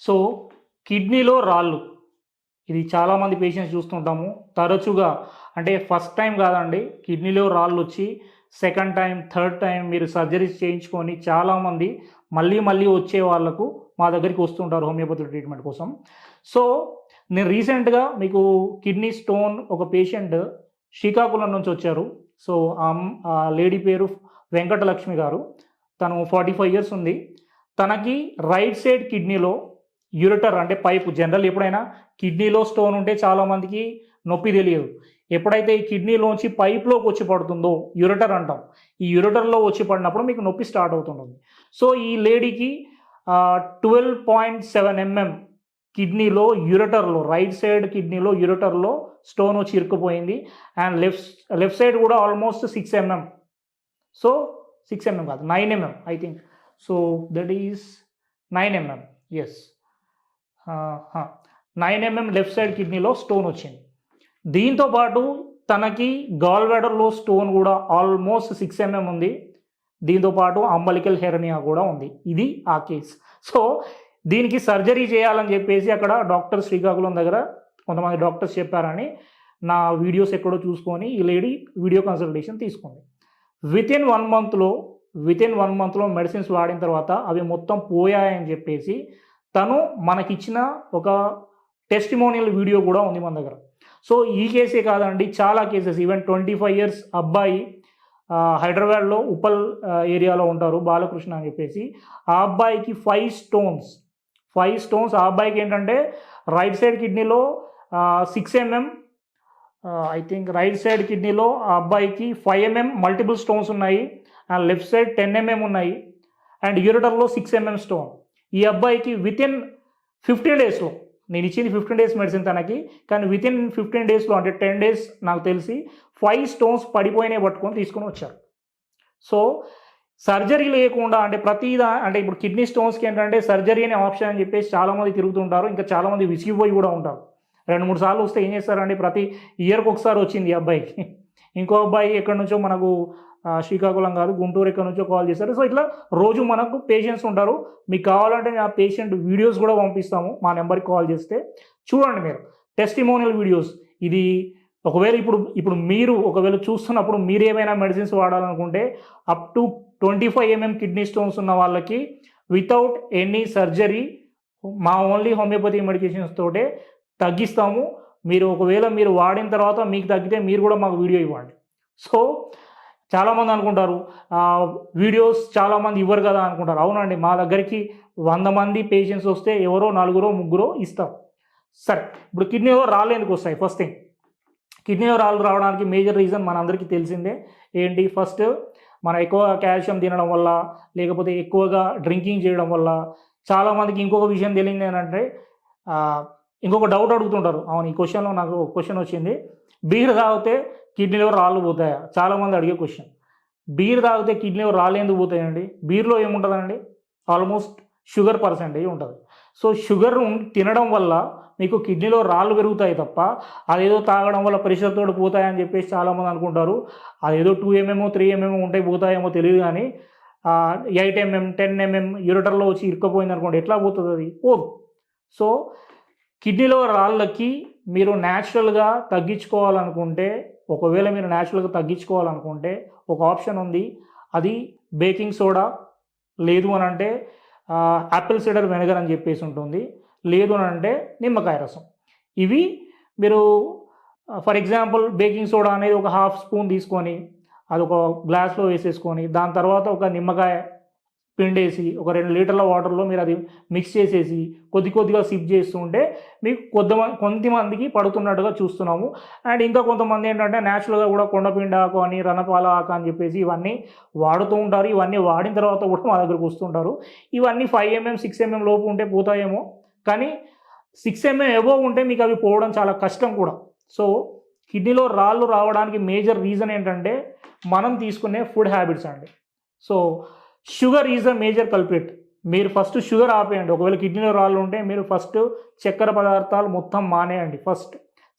So కిడ్నీలో రాళ్ళు. ఇది చాలామంది పేషెంట్స్ చూస్తుంటాము. తరచుగా అంటే ఫస్ట్ టైం కాదండి కిడ్నీలో రాళ్ళు వచ్చి సెకండ్ టైం థర్డ్ టైం మీరు సర్జరీస్ చేయించుకొని చాలామంది మళ్ళీ మళ్ళీ వచ్చే వాళ్ళకు మా దగ్గరికి వస్తుంటారు హోమియోపతి ట్రీట్మెంట్ కోసం. సో నేను రీసెంట్గా మీకు కిడ్నీ స్టోన్ ఒక పేషెంట్ శ్రీకాకుళం నుంచి వచ్చారు. సో ఆ ఆ లేడీ పేరు వెంకటలక్ష్మి గారు. తను ఫార్టీ ఫైవ్ ఇయర్స్ ఉంది. తనకి రైట్ సైడ్ కిడ్నీలో యూరిటర్ అంటే పైపు. జనరల్ ఎప్పుడైనా కిడ్నీలో స్టోన్ ఉంటే చాలామందికి నొప్పి తెలియదు. ఎప్పుడైతే ఈ కిడ్నీలోంచి పైప్లోకి వచ్చి పడుతుందో యూరిటర్ అంటాం ఈ యూరిటర్లో వచ్చి పడినప్పుడు మీకు నొప్పి స్టార్ట్ అవుతుంటుంది. సో ఈ లేడీకి ట్వెల్వ్ పాయింట్ సెవెన్ ఎంఎం కిడ్నీలో యూరిటర్లో రైట్ సైడ్ కిడ్నీలో యూరిటర్లో స్టోన్ వచ్చి ఇరుక్కుపోయింది. అండ్ లెఫ్ట్ లెఫ్ట్ సైడ్ కూడా almost six MM. So six MM కాదు nine MM I think. So that is nine MM. Yes nine MM left side కిడ్నీలో stone వచ్చింది. దీంతో పాటు తనకి గాల్వెడర్లో స్టోన్ కూడా ఆల్మోస్ట్ సిక్స్ ఎంఎం ఉంది. దీంతో పాటు అంబలికల్ హెర్నియా కూడా ఉంది. ఇది ఆ కేస్ సో దీనికి సర్జరీ చేయాలని చెప్పేసి అక్కడ డాక్టర్ శ్రీకాకుళం దగ్గర కొంతమంది డాక్టర్స్ చెప్పారని నా వీడియోస్ ఎక్కడో చూసుకొని ఈ లేడీ వీడియో కన్సల్టేషన్ తీసుకుంది. విత్ ఇన్ వన్ మంత్లో విత్ ఇన్ వన్ మంత్లో మెడిసిన్స్ వాడిన తర్వాత అవి మొత్తం పోయాయని చెప్పేసి తను మనకిచ్చిన ఒక టెస్టిమోనియల్ వీడియో కూడా ఉంది మన దగ్గర. సో ఈ కేసే కాదండి. చాలా cases. Even twenty five years అబ్బాయి హైదరాబాద్లో ఉప్పల్ ఏరియాలో ఉంటారు బాలకృష్ణ అని చెప్పేసి. ఆ అబ్బాయికి ఫైవ్ స్టోన్స్ ఫైవ్ స్టోన్స్ ఆ అబ్బాయికి ఏంటంటే రైట్ సైడ్ కిడ్నీలో six MM I think right side కిడ్నీలో ఆ అబ్బాయికి ఫైవ్ ఎంఎం మల్టిపుల్ స్టోన్స్ ఉన్నాయి. And left side ten MM ఉన్నాయి. అండ్ యూరిటర్లో సిక్స్ ఎంఎం స్టోన్ ఈ అబ్బాయికి విత్ ఇన్ ఫిఫ్టీన్ డేస్లో నేను ఇచ్చింది ఫిఫ్టీన్ డేస్ మెడిసిన్ తనకి కానీ విత్ ఇన్ ఫిఫ్టీన్ డేస్లో అంటే టెన్ డేస్ నాకు తెలిసి ఫైవ్ స్టోన్స్ పడిపోయినాయి పట్టుకొని తీసుకొని వచ్చారు. సో సర్జరీ లేకుండా అంటే ప్రతిదా అంటే ఇప్పుడు కిడ్నీ స్టోన్స్కి ఏంటంటే సర్జరీ అనే ఆప్షన్ అని చెప్పేసి చాలామంది తిరుగుతుంటారు ఇంకా చాలామంది విసిగిపోయి కూడా ఉంటారు. రెండు మూడు సార్లు వస్తే ఏం చేస్తారంటే ప్రతి ఇయర్కి ఒకసారి వచ్చింది ఈ అబ్బాయికి. ఇంకో అబ్బాయి ఎక్కడి నుంచో మనకు శ్రీకాకుళం కాదు గుంటూరు ఎక్కడి నుంచో కాల్ చేస్తారు సో ఇట్లా రోజు మనకు పేషెంట్స్ ఉంటారు. మీకు కావాలంటే నేను ఆ పేషెంట్ వీడియోస్ కూడా పంపిస్తాము. మా నెంబర్కి కాల్ చేస్తే చూడండి మీరు. టెస్టిమోనియల్ వీడియోస్ ఇది ఒకవేళ ఇప్పుడు ఇప్పుడు మీరు ఒకవేళ చూస్తున్నప్పుడు మీరు ఏమైనా medicines వాడాలనుకుంటే up to twenty five MM kidney stones ఉన్న వాళ్ళకి వితౌట్ ఎనీ సర్జరీ మా ఓన్లీ హోమియోపతి మెడికేషన్స్ తోటే తగ్గిస్తాము. మీరు ఒకవేళ మీరు వాడిన తర్వాత మీకు తగ్గితే మీరు కూడా మాకు వీడియో ఇవ్వండి. సో చాలామంది అనుకుంటారు వీడియోస్ చాలామంది ఇవ్వరు కదా అనుకుంటారు. అవునండి మా దగ్గరికి వంద మంది పేషెంట్స్ వస్తే ఎవరో నలుగురో ముగ్గురో ఇస్తాం సరే ఇప్పుడు కిడ్నీలో రాళ్ళు ఎందుకు వస్తాయి? ఫస్ట్ థింగ్ కిడ్నీలో రాళ్ళు రావడానికి మేజర్ రీజన్ మనందరికీ తెలిసిందే. ఏంటి? ఫస్ట్ మనం ఎక్కువ కాల్షియం తినడం వల్ల లేకపోతే ఎక్కువగా డ్రింకింగ్ చేయడం వల్ల. చాలామందికి ఇంకొక విషయం తెలియదు ఏంటంటే ఇంకొక డౌట్ అడుగుతుంటారు. అవును ఈ క్వశ్చన్లో నాకు ఒక క్వశ్చన్ వచ్చింది. బీర్ తాగితే కిడ్నీలో రాళ్ళు పోతాయా? చాలామంది అడిగే క్వశ్చన్ బీర్ తాగితే కిడ్నీలో రాళ్ళు ఎందుకు పోతాయండి? బీర్లో ఏముంటుందండి? ఆల్మోస్ట్ షుగర్ పర్సెంటేజ్ ఉంటుంది. సో షుగర్ తినడం వల్ల మీకు కిడ్నీలో రాళ్ళు పెరుగుతాయి తప్ప అదేదో తాగడం వల్ల ప్రెషర్ పోతాయని చెప్పేసి చాలామంది అనుకుంటారు. అదేదో టూ ఎంఎంఓ త్రీ ఎంఎంఓ ఉంటాయి పోతాయేమో తెలియదు కానీ ఎయిట్ ఎంఎం టెన్ ఎంఎం యూరిటర్లో వచ్చి ఇరుక్కపోయింది అనుకోండి ఎట్లా పోతుంది అది? పోదు. సో కిడ్నీలో రాళ్ళకి మీరు న్యాచురల్గా తగ్గించుకోవాలనుకుంటే ఒకవేళ మీరు న్యాచురల్గా తగ్గించుకోవాలనుకుంటే ఒక ఆప్షన్ ఉంది. అది బేకింగ్ సోడా లేదు అని అంటే యాపిల్ సిడర్ వెనగర్ అని చెప్పేసి ఉంటుంది. లేదు అని అంటే నిమ్మకాయ రసం. ఇవి మీరు ఫర్ ఎగ్జాంపుల్ బేకింగ్ సోడా అనేది ఒక హాఫ్ స్పూన్ తీసుకొని అది ఒక గ్లాస్లో వేసేసుకొని దాని తర్వాత ఒక నిమ్మకాయ పిండేసి ఒక రెండు లీటర్ల వాటర్లో మీరు అది మిక్స్ చేసేసి కొద్ది కొద్దిగా సిప్ చేస్తుంటే మీకు కొద్ది కొంతమందికి పడుతున్నట్టుగా చూస్తున్నాము. అండ్ ఇంకా కొంతమంది ఏంటంటే న్యాచురల్గా కూడా కొండపిండ ఆకు అని రణపాల ఆకు అని చెప్పేసి ఇవన్నీ వాడుతూ ఉంటారు. ఇవన్నీ వాడిన తర్వాత కూడా మా దగ్గరకు వస్తుంటారు. ఇవన్నీ ఫైవ్ ఎంఎం సిక్స్ ఎంఎం లోపు ఉంటే పోతాయేమో. కానీ సిక్స్ ఎంఎం ఎబో ఉంటే మీకు అవి పోవడం చాలా కష్టం కూడా. సో కిడ్నీలో రాళ్ళు రావడానికి మేజర్ రీజన్ ఏంటంటే మనం తీసుకునే ఫుడ్ హ్యాబిట్స్ అండి. So sugar is a major culprit. మీరు ఫస్ట్ షుగర్ ఆపేయండి. ఒకవేళ కిడ్నీలో రాళ్ళు ఉంటే మీరు ఫస్ట్ చక్కెర పదార్థాలు మొత్తం మానేయండి. ఫస్ట్.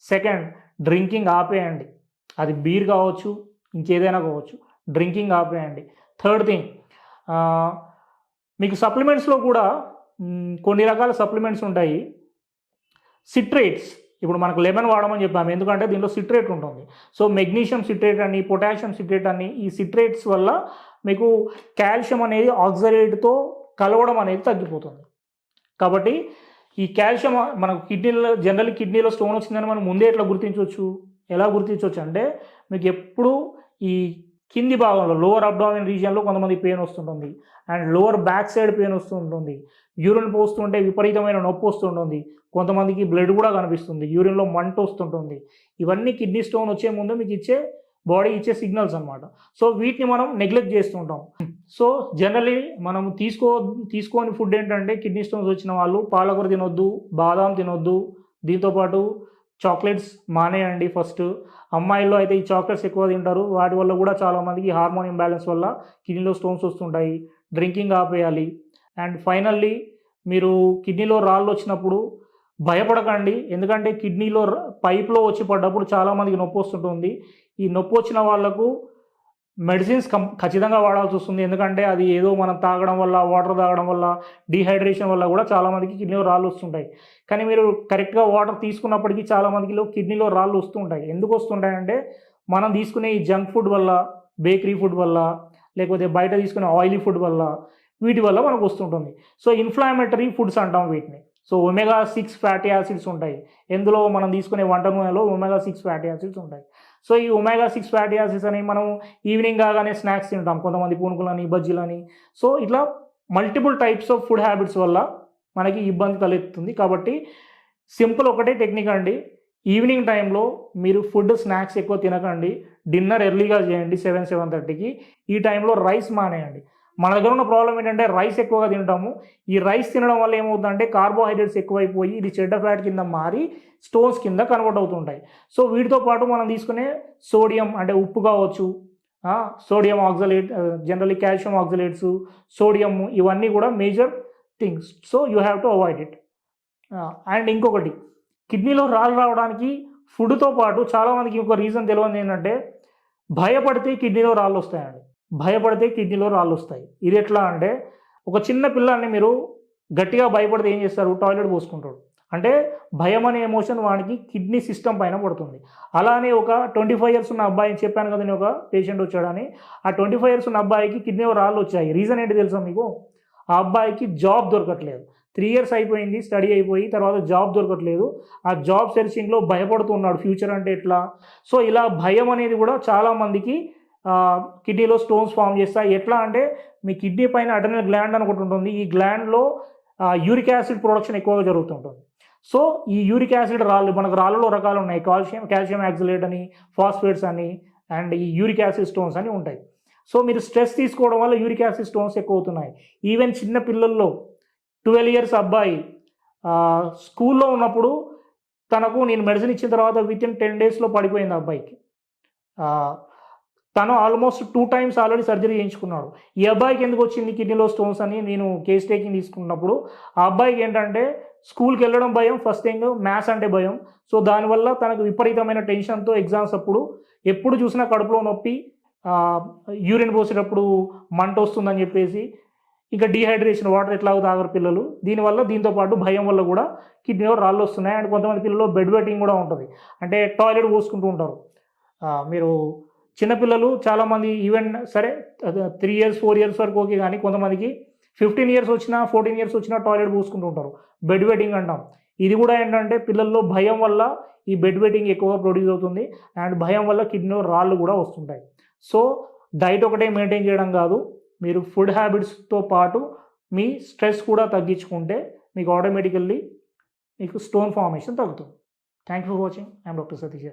సెకండ్ డ్రింకింగ్ ఆపేయండి. అది బీర్ కావచ్చు ఇంకేదైనా కావచ్చు డ్రింకింగ్ ఆపేయండి. థర్డ్ థింగ్ మీకు సప్లిమెంట్స్లో కూడా కొన్ని రకాల సప్లిమెంట్స్ ఉంటాయి. సిట్రేట్స్. ఇప్పుడు మనకు లెమన్ వాడమని చెప్పాము. ఎందుకంటే దీంట్లో సిట్రేట్ ఉంటుంది. సో మెగ్నీషియం సిట్రేట్ అని పొటాషియం సిట్రేట్ అని ఈ సిట్రేట్స్ వల్ల మీకు కాల్షియం అనేది ఆక్సరేట్తో కలవడం అనేది తగ్గిపోతుంది. కాబట్టి ఈ కాల్షియం మనకు కిడ్నీలో జనరల్ కిడ్నీలో స్టోన్ వచ్చిందని మనం ముందే ఎట్లా గుర్తించవచ్చు? ఎలా గుర్తించవచ్చు అంటే మీకు ఎప్పుడు ఈ కింది భాగంలో లోవర్ అబ్డామిన్ రీజియన్లో కొంతమంది పెయిన్ వస్తుంటుంది. And lower back side pain వస్తుంటుంది. యూరిన్ పోస్తుంటే విపరీతమైన నొప్పి వస్తుంటుంది. కొంతమందికి బ్లడ్ కూడా కనిపిస్తుంది. యూరిన్లో మంట వస్తుంటుంది. ఇవన్నీ కిడ్నీ స్టోన్ వచ్చే ముందు మీకు ఇచ్చే బాడీ ఇచ్చే సిగ్నల్స్ అనమాట సో వీటిని మనం నెగ్లెక్ట్ చేస్తుంటాం. సో జనరలీ మనం తీసుకో తీసుకోని ఫుడ్ ఏంటంటే కిడ్నీ స్టోన్స్ వచ్చిన వాళ్ళు పాలకూర తినొద్దు బాదాం తినొద్దు. దీంతోపాటు చాక్లెట్స్ మానేయండి ఫస్ట్. అమ్మాయిల్లో అయితే ఈ చాక్లెట్స్ ఎక్కువ తింటారు. వాటి వల్ల కూడా చాలామందికి హార్మోన్ ఇంబ్యాలెన్స్ వల్ల కిడ్నీలో స్టోన్స్ వస్తుంటాయి. డ్రింకింగ్ ఆపేయాలి. అండ్ ఫైనల్లీ మీరు కిడ్నీలో రాళ్ళు వచ్చినప్పుడు భయపడకండి. ఎందుకంటే కిడ్నీలో పైప్లో వచ్చి పడ్డప్పుడు చాలామందికి నొప్పి వస్తుంటుంది. ఈ నొప్పి వచ్చిన వాళ్ళకు మెడిసిన్స్ కం ఖచ్చితంగా వాడాల్సి వస్తుంది. ఎందుకంటే అది ఏదో మనం తాగడం వల్ల వాటర్ తాగడం వల్ల డీహైడ్రేషన్ వల్ల కూడా చాలామందికి కిడ్నీలో రాళ్ళు వస్తుంటాయి. కానీ మీరు కరెక్ట్గా వాటర్ తీసుకున్నప్పటికీ చాలామందికి కిడ్నీలో రాళ్ళు వస్తుంటాయి. ఎందుకు వస్తుంటాయంటే మనం తీసుకునే ఈ జంక్ ఫుడ్ వల్ల బేకరీ ఫుడ్ వల్ల లేకపోతే బయట తీసుకునే ఆయిలీ ఫుడ్ వల్ల వీటి వల్ల మనకు వస్తుంటుంది. సో ఇన్ఫ్లామేటరీ ఫుడ్స్ అంటాం వీటిని. So omega six fatty acids ఉంటాయి. ఎందులో మనం తీసుకునే వంట నూనెలో ఒమేగా సిక్స్ ఫ్యాటీ యాసిడ్స్ ఉంటాయి. సో ఈ ఒమేగా సిక్స్ ఫ్యాటీ యాసిడ్స్ అని మనం ఈవినింగ్ కాగానే స్నాక్స్ తింటాం. కొంతమంది పూనుకులని బజ్జీలని. సో ఇట్లా multiple types of food habits వల్ల మనకి ఇబ్బంది తలెత్తుంది. కాబట్టి సింపుల్ ఒకటే టెక్నిక్ అండి. ఈవినింగ్ టైంలో మీరు ఫుడ్ స్నాక్స్ ఎక్కువ తినకండి. డిన్నర్ ఎర్లీగా చేయండి సెవెన్ సెవెన్ థర్టీకి ఈ టైంలో రైస్ మానేయండి. మన దగ్గర ఉన్న ప్రాబ్లం ఏంటంటే రైస్ ఎక్కువగా తింటాము. ఈ రైస్ తినడం వల్ల ఏమవుతుందంటే కార్బోహైడ్రేట్స్ ఎక్కువైపోయి ఇది చెడ్డ ఫ్యాట్ కింద మారి స్టోన్స్ కింద కన్వర్ట్ అవుతుంటాయి. సో వీటితో పాటు మనం తీసుకునే సోడియం అంటే ఉప్పు కావచ్చు sodium oxalate generally calcium oxalates sodium ఇవన్నీ కూడా major things so you have to avoid it and ఇంకొకటి కిడ్నీలో రాళ్ళు రావడానికి ఫుడ్తో పాటు చాలామందికి ఒక రీజన్ తెలియదు ఏంటంటే భయపడితే కిడ్నీలో రాళ్ళు వస్తాయండి. భయపడితే కిడ్నీలో రాళ్ళు వస్తాయి. ఇది ఎట్లా అంటే ఒక చిన్న పిల్లాన్ని మీరు గట్టిగా భయపడితే ఏం చేస్తారు? టాయిలెట్ పోసుకుంటాడు. అంటే భయం అనే ఎమోషన్ వానికి కిడ్నీ సిస్టమ్ పైన పడుతుంది. అలానే ఒక ట్వంటీ ఫైవ్ ఇయర్స్ ఉన్న అబ్బాయి చెప్పాను కదా నేను ఒక పేషెంట్ వచ్చాడని. ఆ ట్వంటీ ఫైవ్ ఇయర్స్ ఉన్న అబ్బాయికి కిడ్నీలో రాళ్ళు వచ్చాయి. రీజన్ ఏంటి తెలుసా మీకు? ఆ అబ్బాయికి జాబ్ దొరకట్లేదు. త్రీ ఇయర్స్ అయిపోయింది స్టడీ అయిపోయి తర్వాత జాబ్ దొరకట్లేదు. ఆ జాబ్ సెర్చింగ్లో భయపడుతున్నాడు ఫ్యూచర్ అంటే ఎట్లా? సో ఇలా భయం అనేది కూడా చాలామందికి కిడ్నీలో స్టోన్స్ ఫామ్ చేస్తాయి ఎట్లా అంటే మీ కిడ్నీ పైన అటనల్ గ్లాండ్ అని ఒకటి ఉంటుంది. ఈ గ్లాండ్లో యూరిక్ యాసిడ్ ప్రొడక్షన్ ఎక్కువగా జరుగుతుంటుంది. సో ఈ యూరిక్ యాసిడ్ రాళ్ళు మనకు రాళ్ళలో రకాలు ఉన్నాయి. కాల్షియం కాల్షియం యాక్సిలేట్ అని ఫాస్ఫేట్స్ అని అండ్ ఈ యూరిక్ యాసిడ్ స్టోన్స్ అని ఉంటాయి. సో మీరు స్ట్రెస్ తీసుకోవడం వల్ల యూరిక్ యాసిడ్ స్టోన్స్ ఎక్కువ అవుతున్నాయి ఈవెన్ చిన్న పిల్లల్లో ట్వెల్వ్ ఇయర్స్ అబ్బాయి స్కూల్లో ఉన్నప్పుడు తనకు నేను మెడిసిన్ ఇచ్చిన తర్వాత విత్ ఇన్ టెన్ డేస్లో పడిపోయింది అబ్బాయికి. తను almost two times already surgery చేయించుకున్నాడు. ఈ అబ్బాయికి ఎందుకు వచ్చింది కిడ్నీలో స్టోన్స్ అని నేను కేస్ టేకింగ్ తీసుకున్నప్పుడు? ఆ అబ్బాయికి ఏంటంటే స్కూల్కి వెళ్ళడం భయం ఫస్ట్ థింగ్ మ్యాథ్స్ అంటే భయం. సో దానివల్ల తనకు విపరీతమైన టెన్షన్తో ఎగ్జామ్స్ అప్పుడు ఎప్పుడు చూసినా కడుపులో నొప్పి యూరిన్ పోసేటప్పుడు మంట వస్తుందని చెప్పేసి ఇంకా డీహైడ్రేషన్ వాటర్ ఎట్లా తాగరు పిల్లలు? దీనివల్ల దీంతో పాటు భయం వల్ల కూడా కిడ్నీలో రాళ్ళు వస్తున్నాయి. అండ్ కొంతమంది పిల్లలు బెడ్ వెట్టింగ్ కూడా ఉంటుంది. అంటే టాయిలెట్ పోసుకుంటూ ఉంటారు. మీరు చిన్నపిల్లలు చాలామంది ఈవెన్ సరే త్రీ ఇయర్స్ ఫోర్ ఇయర్స్ వరకు ఓకే కానీ కొంతమందికి ఫిఫ్టీన్ ఇయర్స్ వచ్చినా ఫోర్టీన్ ఇయర్స్ వచ్చినా టాయిలెట్ పోసుకుంటూ ఉంటారు. బెడ్ వెట్టింగ్ అంటాం. ఇది కూడా ఏంటంటే పిల్లల్లో భయం వల్ల ఈ బెడ్ వెట్టింగ్ ఎక్కువగా ప్రొడ్యూస్ అవుతుంది అండ్ భయం వల్ల కిడ్నీలో రాళ్ళు కూడా వస్తుంటాయి. సో డైట్ ఒకటే మెయింటైన్ చేయడం కాదు. మీరు ఫుడ్ హ్యాబిట్స్తో పాటు మీ స్ట్రెస్ కూడా తగ్గించుకుంటే మీకు ఆటోమేటికల్లీ మీకు స్టోన్ ఫార్మేషన్ తగ్గుతుంది. Thank you for watching I'm doctor Satish